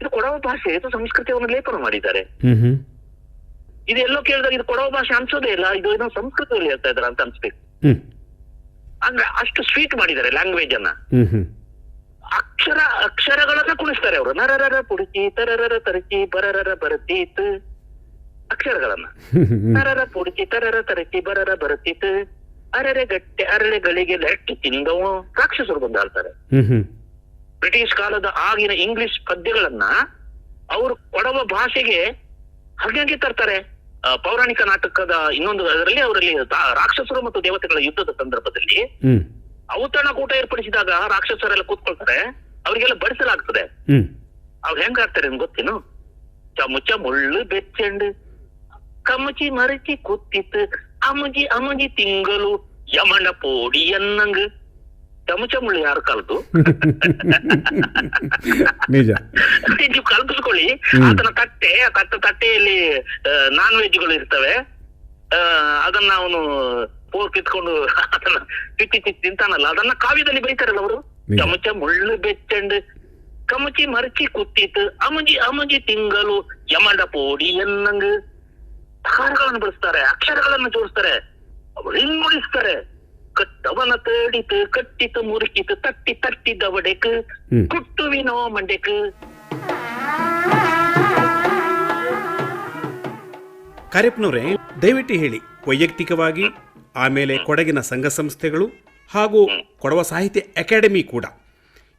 ಇದು ಕೊಡವ ಭಾಷೆ ಇದು ಸಂಸ್ಕೃತಿಯನ್ನು ಲೇಪನ ಮಾಡಿದ್ದಾರೆ. ಇದೆಲ್ಲೋ ಕೇಳಿದಾಗ ಇದು ಕೊಡವ ಭಾಷೆ ಅನ್ಸೋದೇ ಇಲ್ಲ ಇದು ಏನೋ ಸಂಸ್ಕೃತದಲ್ಲಿ ಹೇಳ್ತಾ ಇದಾರೆ ಅಂತ ಅನ್ಸ್ಬೇಕು. ಅಂದ್ರೆ ಅಷ್ಟು ಸ್ವೀಟ್ ಮಾಡಿದ್ದಾರೆ ಲ್ಯಾಂಗ್ವೇಜ್ ಅನ್ನ. ಅಕ್ಷರ ಅಕ್ಷರಗಳನ್ನ ಕುಣಿಸ್ತಾರೆ ಅವರು. ನರರರ ಪುಡುಕಿ ತರರರ ತರಕಿ ಬರರರ ಬರತೀತ್. ಅಕ್ಷರಗಳನ್ನ. ನರರ ಪುಡುಕಿ ತರರ ತರಕಿ ಬರರ ಬರತೀತ್. ಅರರೆ ಗಟ್ಟೆ ಅರಳೆಗಳಿಗೆ ಲೆಟ್ಟು ತಿಂದವು ರಾಕ್ಷಸರು ಬಂದು ಆಡ್ತಾರೆ ಹ್ಮ್ ಹ್ಮ್. ಬ್ರಿಟಿಷ್ ಕಾಲದ ಆಗಿನ ಇಂಗ್ಲಿಷ್ ಪದ್ಯಗಳನ್ನ ಅವರು ಕೊಡವ ಭಾಷೆಗೆ ಹಾಗೆ ತರ್ತಾರೆ. ಪೌರಾಣಿಕ ನಾಟಕದ ಇನ್ನೊಂದು ಅದರಲ್ಲಿ ಅವರಲ್ಲಿ ರಾಕ್ಷಸರು ಮತ್ತು ದೇವತೆಗಳ ಯುದ್ಧದ ಸಂದರ್ಭದಲ್ಲಿ ಔತಣ ಕೂಟ ಏರ್ಪಡಿಸಿದಾಗ ರಾಕ್ಷಸರೆಲ್ಲ ಕೂತ್ಕೊಳ್ತಾರೆ ಅವರಿಗೆಲ್ಲ ಬಡಿಸಲಾಗ್ತದೆ. ಅವ್ರು ಹೆಂಗಾಗ್ತಾರೆ ನಿಮ್ಗೆ ಗೊತ್ತೇನು? ಚಮಚ ಮುಳ್ಳು ಬೆಚ್ಚಂಡು ಕಮಚಿ ಮರಚಿ ಕೂತಿತ್ತು ಅಮಜಿ ಅಮಜಿ ತಿಂಗಳು ಯಮಣ ಪೋಡಿ ಎನ್ನಂಗ್. ಚಮಚ ಮುಳ್ಳು ಯಾರು ಕಲ್ತು ನಿಜ. ನೀವು ಕಲ್ಪಿಸ್ಕೊಳ್ಳಿ. ಅದನ್ನ ತಟ್ಟೆ ಆ ತಟ್ಟೆ ತಟ್ಟೆಯಲ್ಲಿ ನಾನ್ ವೆಜ್ಗಳು ಇರ್ತವೆ. ಆ, ಅದನ್ನ ಅವನು ಪೋರ್ಕ್ ಇಟ್ಕೊಂಡು ಅದನ್ನ ಚಿಕ್ಕ ತಿತ್ತಿ ತಿಂತಾನಲ್ಲ ಅದನ್ನ ಕಾವ್ಯದಲ್ಲಿ ಬೈತಾರಲ್ಲ ಅವರು. ಚಮಚ ಮುಳ್ಳು ಬೆಚ್ಚಂಡ್ ಕಮಚಿ ಮರಚಿ ಕುತ್ತಿತ್ತು ಅಮಜಿ ಅಮಜಿ ತಿಂಗಳು ಯಮಂಡ ಪೋಡಿ ಎನ್ನಂಗ್. ಬಳಸ್ತಾರೆ ಅಕ್ಷರಗಳನ್ನು ಜೋಡಿಸ್ತಾರೆ ಅವರು ಮುಡಿಸ್ತಾರೆ ಕಟ್ಟವನ ತೇಡಿತು ಕಟ್ಟಿತು ಮುರುಕಿತು ತಟ್ಟಿ ತಟ್ಟಿದ ಒಡೆಕ್ ಹ್ಮ್. ಕುಟ್ಟುವಿನೋ ಮಂಡೆಕ್. ಕಾರ್ಯಪ್ಪನವರೇ ದಯವಿಟ್ಟು ಹೇಳಿ ವೈಯಕ್ತಿಕವಾಗಿ ಆಮೇಲೆ ಕೊಡಗಿನ ಸಂಘ ಸಂಸ್ಥೆಗಳು ಹಾಗೂ ಕೊಡವ ಸಾಹಿತ್ಯ ಅಕಾಡೆಮಿ ಕೂಡ.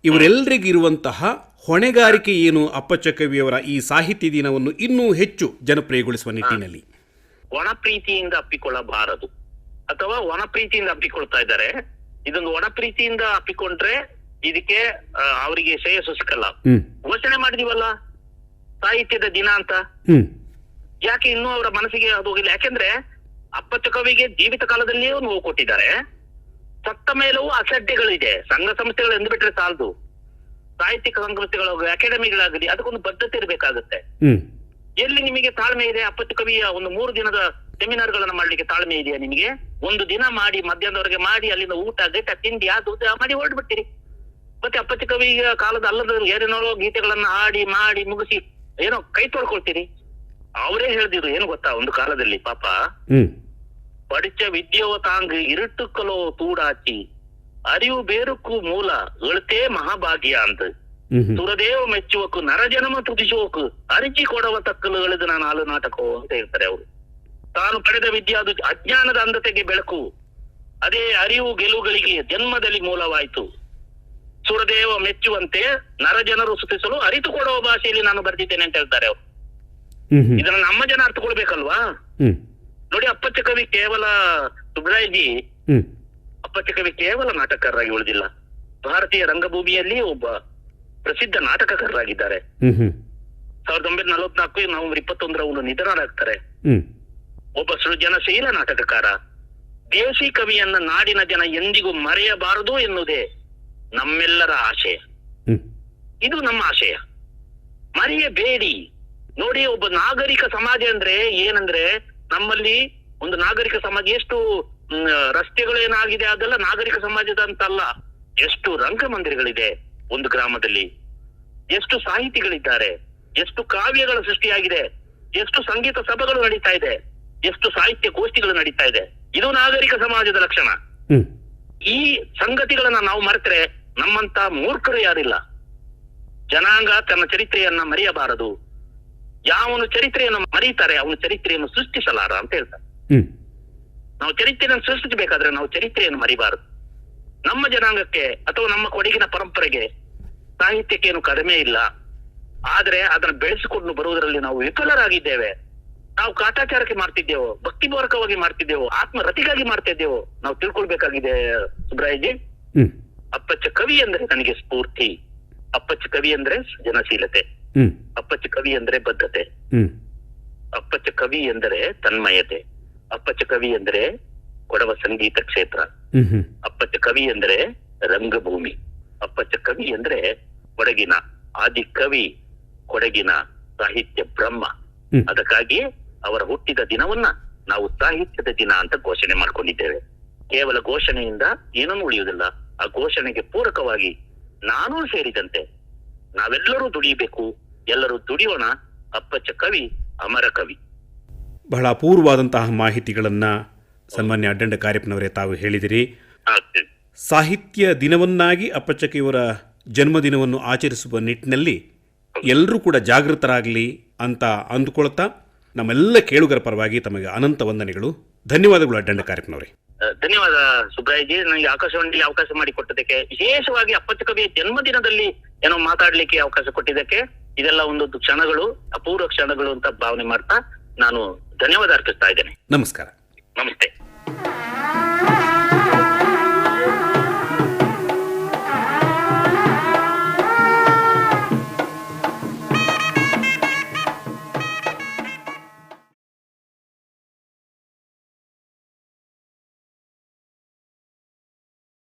ಇವರೆಲ್ಲರಿಗಿರುವಂತಹ ಹೊಣೆಗಾರಿಕೆ ಏನು ಅಪ್ಪಚ್ಚ ಕವಿಯವರ ಈ ಸಾಹಿತ್ಯ ದಿನವನ್ನು ಇನ್ನೂ ಹೆಚ್ಚು ಜನಪ್ರಿಯಗೊಳಿಸುವ ನಿಟ್ಟಿನಲ್ಲಿ? ಒಣ ಪ್ರೀತಿಯಿಂದ ಅಪ್ಪಿಕೊಳ್ಳಬಾರದು. ಅಥವಾ ಒಣ ಪ್ರೀತಿಯಿಂದ ಅಪ್ಪಿಕೊಳ್ತಾ ಇದ್ದಾರೆ. ಇದೊಂದು ಒಣ ಪ್ರೀತಿಯಿಂದ ಅಪ್ಪಿಕೊಂಡ್ರೆ ಇದಕ್ಕೆ ಅವರಿಗೆ ಶ್ರೇಯಸ್ಸು ಸಿಕ್ಕಲ್ಲ. ಘೋಷಣೆ ಮಾಡಿದೀವಲ್ಲ? ಸಾಹಿತ್ಯದ ದಿನ ಅಂತ? ಯಾಕೆ ಇನ್ನೂ ಅವರ ಮನಸ್ಸಿಗೆ ಅದು ಹೋಗಿಲ್ಲ? ಯಾಕೆಂದ್ರೆ ಅಪ್ಪಚ್ಚ ಕವಿಗೆ ಜೀವಿತ ಕಾಲದಲ್ಲಿಯೇ ನೋವು ಕೊಟ್ಟಿದ್ದಾರೆ. ಸತ್ತ ಮೇಲೂ ಅಸಡ್ಡೆಗಳಿದೆ. ಸಂಘ ಸಂಸ್ಥೆಗಳು ಎಂದು ಬಿಟ್ರೆ ಸಾಲದು. ಸಾಹಿತ್ಯಿಕ ಸಂಸ್ಥೆಗಳು ಅಕಾಡೆಮಿಗಳಾಗಲಿ ಅದಕ್ಕೊಂದು ಬದ್ಧತೆ ಇರಬೇಕಾಗುತ್ತೆ. ಎಲ್ಲಿ ನಿಮಗೆ ತಾಳ್ಮೆ ಇದೆ? ಅಪ್ಪಚ್ಚ ಕವಿಯ ಒಂದು ಮೂರು ದಿನದ ಸೆಮಿನಾರ್ಗಳನ್ನು ಮಾಡ್ಲಿಕ್ಕೆ ತಾಳ್ಮೆ ಇದೆಯಾ ನಿಮಗೆ? ಒಂದು ದಿನ ಮಾಡಿ ಮಧ್ಯಾಹ್ನದವರೆಗೆ ಮಾಡಿ ಅಲ್ಲಿಂದ ಊಟ ಗಟ್ಟ ತಿಂಡಿ ಅದು ಮಾಡಿ ಹೊರಡ್ಬಿಡ್ತೀರಿ. ಮತ್ತೆ ಅಪ್ಪಚ್ಚ ಈಗ ಕಾಲದ ಅಲ್ಲದ ಏನೇನೋ ಗೀತೆಗಳನ್ನ ಹಾಡಿ ಮಾಡಿ ಮುಗಿಸಿ ಏನೋ ಕೈ ತೊಳ್ಕೊಳ್ತೀರಿ. ಅವರೇ ಹೇಳ್ದಿದ್ರು ಏನು ಗೊತ್ತಾ ಒಂದು ಕಾಲದಲ್ಲಿ ಪಾಪ. ಪಡಿಚ ವಿದ್ಯವ ತಾಂಗ್ ಇರುಟ್ಟು ಕಲೋ ತೂಡಾಚಿ. ಅರಿವು ಬೇರುಕು ಮೂಲ ಅಳತೆ ಮಹಾಭಾಗ್ಯ ಅಂತ ಸುರದೇವ ಮೆಚ್ಚುವಕು ನರಜನಮ ತುದಿಸುವಕು ಅರಿಚಿ ಕೊಡವ ತಕ್ಕಲು ಎಳೆದು ನಾನು ಹಾಲು ನಾಟಕವು ಅಂತ ಹೇಳ್ತಾರೆ ಅವರು. ತಾನು ಪಡೆದ ವಿದ್ಯೆ ಅದು ಅಜ್ಞಾನದ ಅಂಧತೆಗೆ ಬೆಳಕು. ಅದೇ ಅರಿವು ಗೆಲುವುಗಳಿಗೆ ಜನ್ಮದಲ್ಲಿ ಮೂಲವಾಯಿತು. ಸುರದೇವ ಮೆಚ್ಚುವಂತೆ ನರಜನರು ಸುತಿಸಲು ಅರಿತು ಕೊಡುವ ಭಾಷೆಯಲ್ಲಿ ನಾನು ಬರೆದಿದ್ದೇನೆ ಅಂತ ಹೇಳ್ತಾರೆ ಅವರು. ಇದನ್ನ ನಮ್ಮ ಜನ ಅರ್ಥಕೊಳ್ಬೇಕಲ್ವಾ? ನೋಡಿ ಅಪ್ಪಚ್ಚ ಕವಿ ಕೇವಲ ಸುಬ್ರಾಯಜಿ ಅಪ್ಪಚ್ಚ ಕವಿ ಕೇವಲ ನಾಟಕಕಾರರಾಗಿ ಉಳಿದಿಲ್ಲ. ಭಾರತೀಯ ರಂಗಭೂಮಿಯಲ್ಲಿ ಒಬ್ಬ ಪ್ರಸಿದ್ಧ ನಾಟಕಕಾರರಾಗಿದ್ದಾರೆ. ಸಾವಿರದ ಒಂಬೈನೂರ ನಲವತ್ನಾಲ್ಕು ನವೆಂಬರ್ ಇಪ್ಪತ್ತೊಂದರ ಒಂದು ನಿಧನರಾಗ್ತಾರೆ. ಒಬ್ಬ ಸೃಜನಶೀಲ ನಾಟಕಕಾರ ದೇಸಿ ಕವಿಯನ್ನ ನಾಡಿನ ಜನ ಎಂದಿಗೂ ಮರೆಯಬಾರದು ಎನ್ನುವುದೇ ನಮ್ಮೆಲ್ಲರ ಆಶಯ ಇದು ನಮ್ಮ ಆಶಯ ಮರೆಯಬೇಡಿ. ನೋಡಿ ಒಬ್ಬ ನಾಗರಿಕ ಸಮಾಜ ಅಂದ್ರೆ ಏನಂದ್ರೆ ನಮ್ಮಲ್ಲಿ ಒಂದು ನಾಗರಿಕ ಸಮಾಜ ಎಷ್ಟು ರಸ್ತೆಗಳು ರಸ್ತೆಗಳೇನಾಗಿದೆ ಅದೆಲ್ಲ ನಾಗರಿಕ ಸಮಾಜದ ಅಂತಲ್ಲ. ಎಷ್ಟು ರಂಗಮಂದಿರಗಳಿದೆ ಒಂದು ಗ್ರಾಮದಲ್ಲಿ. ಎಷ್ಟು ಸಾಹಿತಿಗಳಿದ್ದಾರೆ. ಎಷ್ಟು ಕಾವ್ಯಗಳ ಸೃಷ್ಟಿಯಾಗಿದೆ. ಎಷ್ಟು ಸಂಗೀತ ಸಭೆಗಳು ನಡೀತಾ ಇದೆ. ಎಷ್ಟು ಸಾಹಿತ್ಯ ಗೋಷ್ಠಿಗಳು ನಡೀತಾ ಇದೆ. ಇದು ನಾಗರಿಕ ಸಮಾಜದ ಲಕ್ಷಣ. ಈ ಸಂಗತಿಗಳನ್ನ ನಾವು ಮರೆತರೆ ನಮ್ಮಂತ ಮೂರ್ಖರು ಯಾರಿಲ್ಲ. ಜನಾಂಗ ತನ್ನ ಚರಿತ್ರೆಯನ್ನ ಮರೆಯಬಾರದು. ಯಾವನು ಚರಿತ್ರೆಯನ್ನು ಮರೀತಾರೆ ಅವನು ಚರಿತ್ರೆಯನ್ನು ಸೃಷ್ಟಿಸಲಾರ ಅಂತ ಹೇಳ್ತಾರೆ. ನಾವು ಚರಿತ್ರೆಯನ್ನು ಸೃಷ್ಟಿಸಬೇಕಾದ್ರೆ ನಾವು ಚರಿತ್ರೆಯನ್ನು ಮರಿಬಾರದು. ನಮ್ಮ ಜನಾಂಗಕ್ಕೆ ಅಥವಾ ನಮ್ಮ ಕೊಡಗಿನ ಪರಂಪರೆಗೆ ಸಾಹಿತ್ಯಕ್ಕೇನು ಕಡಿಮೆ ಇಲ್ಲ. ಆದ್ರೆ ಅದನ್ನು ಬೆಳೆಸಿಕೊಂಡು ಬರುವುದರಲ್ಲಿ ನಾವು ವಿಫಲರಾಗಿದ್ದೇವೆ. ನಾವು ಕಾಟಾಚಾರಕ್ಕೆ ಮಾಡ್ತಿದ್ದೆವು ಭಕ್ತಿಪೂರ್ವಕವಾಗಿ ಮಾಡ್ತಿದ್ದೆವು ಆತ್ಮರತಿಗಾಗಿ ಮಾಡ್ತಿದ್ದೆವು. ನಾವು ತಿಳ್ಕೊಳ್ಬೇಕಾಗಿದೆ ಸುಬ್ರಾಯಜಿ. ಅಪ್ಪಚ್ಚ ಕವಿ ಅಂದ್ರೆ ನನಗೆ ಸ್ಫೂರ್ತಿ. ಅಪ್ಪಚ್ಚ ಕವಿ ಅಂದ್ರೆ ಸೃಜನಶೀಲತೆ. ಅಪ್ಪಚ್ಚ ಕವಿ ಅಂದ್ರೆ ಬದ್ಧತೆ. ಅಪ್ಪಚ್ಚ ಕವಿ ಎಂದರೆ ತನ್ಮಯತೆ. ಅಪ್ಪಚ್ಚ ಕವಿ ಎಂದರೆ ಕೊಡವ ಸಂಗೀತ ಕ್ಷೇತ್ರ. ಅಪ್ಪಚ್ಚ ಕವಿ ಎಂದರೆ ರಂಗಭೂಮಿ. ಅಪ್ಪಚ್ಚ ಕವಿ ಎಂದ್ರೆ ಕೊಡಗಿನ ಆದಿ ಕವಿ ಕೊಡಗಿನ ಸಾಹಿತ್ಯ ಬ್ರಹ್ಮ. ಹ್ಮ್. ಅದಕ್ಕಾಗಿ ಅವರ ಹುಟ್ಟಿದ ದಿನವನ್ನ ನಾವು ಸಾಹಿತ್ಯದ ದಿನ ಅಂತ ಘೋಷಣೆ ಮಾಡ್ಕೊಂಡಿದ್ದೇವೆ. ಕೇವಲ ಘೋಷಣೆಯಿಂದ ಏನನ್ನೂ ಉಳಿಯುವುದಿಲ್ಲ. ಆ ಘೋಷಣೆಗೆ ಪೂರಕವಾಗಿ ನಾನೂ ಸೇರಿದಂತೆ ನಾವೆಲ್ಲರೂ ದುಡಿಯಬೇಕು ಎಲ್ಲರೂ ದುಡಿಯೋಣ. ಅಪ್ಪಚ್ಚ ಕವಿ ಅಮರ ಕವಿ. ಬಹಳ ಅಪೂರ್ವವಾದಂತಹ ಮಾಹಿತಿಗಳನ್ನ ಸನ್ಮಾನ್ಯ ಅಡ್ಡಂಡ ಕಾರ್ಯಪ್ಪನವರೇ ತಾವು ಹೇಳಿದಿರಿ. ಸಾಹಿತ್ಯ ದಿನವನ್ನಾಗಿ ಅಪ್ಪಚ್ಚಕ್ಕಿಯವರ ಜನ್ಮದಿನವನ್ನು ಆಚರಿಸುವ ನಿಟ್ಟಿನಲ್ಲಿ ಎಲ್ಲರೂ ಕೂಡ ಜಾಗೃತರಾಗಲಿ ಅಂತ ಅಂದುಕೊಳ್ತಾ ನಮ್ಮೆಲ್ಲ ಕೇಳುಗರ ಪರವಾಗಿ ತಮಗೆ ಅನಂತ ವಂದನೆಗಳು. ಧನ್ಯವಾದಗಳು ಅಡ್ಡಂಡ ಕಾರ್ಯಕ್ರಮವೇ ಆ, ಧನ್ಯವಾದ ಸುಬ್ರಾಯ್ಜಿ. ನನಗೆ ಆಕಾಶವಾಣಿಯಲ್ಲಿ ಅವಕಾಶ ಮಾಡಿಕೊಟ್ಟದಕ್ಕೆ ವಿಶೇಷವಾಗಿ ಅಪ್ಪಚ್ಚ ಕವಿಯ ಜನ್ಮದಿನದಲ್ಲಿ ಏನೋ ಮಾತಾಡ್ಲಿಕ್ಕೆ ಅವಕಾಶ ಕೊಟ್ಟಿದ್ದಕ್ಕೆ ಇದೆಲ್ಲ ಒಂದು ಕ್ಷಣಗಳು ಅಪೂರ್ವ ಕ್ಷಣಗಳು ಅಂತ ಭಾವನೆ ಮಾಡ್ತಾ ನಾನು ಧನ್ಯವಾದ ಅರ್ಪಿಸ್ತಾ ಇದ್ದೇನೆ. ನಮಸ್ಕಾರ. ನಮಸ್ತೆ.